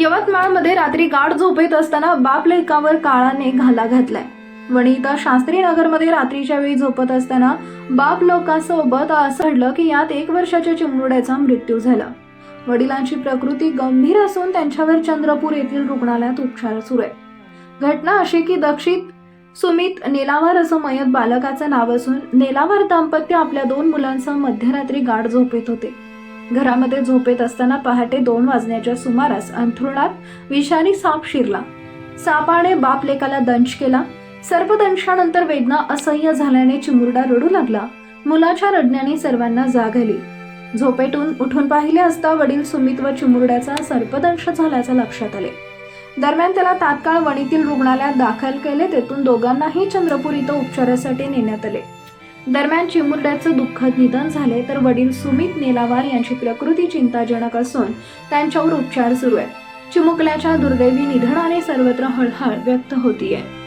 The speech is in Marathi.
यवतमाळमध्ये रात्री गाढ झोपेत असताना बापलेकावर काळाने घाला घातलाय. वणी इथं शास्त्री नगरमध्ये रात्रीच्या वेळी झोपत असताना बाप लोकांसोबत असं घडलं की यात एक वर्षाच्या चिमुरड्याचा मृत्यू झाला. वडिलांची प्रकृती गंभीर असून त्यांच्यावर चंद्रपूर येथील रुग्णालयात उपचार सुरू आहे. घटना अशी की दक्षित सुमित नेलावार असं मयत बालकाचं नाव असून नेलावर दाम्पत्य आपल्या दोन मुलांसह मध्यरात्री गाढ झोपेत होते. घरामध्ये झोपेत असताना पहाटे दोन वाजण्याच्या सुमारास अंथरुणात विषारी साप शिरला. सापाने बाप लेकाला दंश केला. सर्पदंशानंतर वेदना असह्य झाल्याने चिमुरडा रडू लागला. मुलाच्या रडण्याने सर्वांना जाग आली. झोपेतून उठून पाहिले असता वडील सुमित व चिमुरड्याचा सर्पदंश झाल्याचं लक्षात आले. दरम्यान त्याला तात्काळ वणीतील रुग्णालयात दाखल केले तेथून दोघांनाही चंद्रपूर इथं उपचारासाठी नेण्यात आले. दरम्यान चिमुरड्याचं दुःखद निधन झाले तर वडील सुमित नेलावार यांची प्रकृती चिंताजनक असून त्यांच्यावर उपचार सुरू आहेत. चिमुकल्याच्या दुर्दैवी निधनाने सर्वत्र हळहळ व्यक्त होतीये.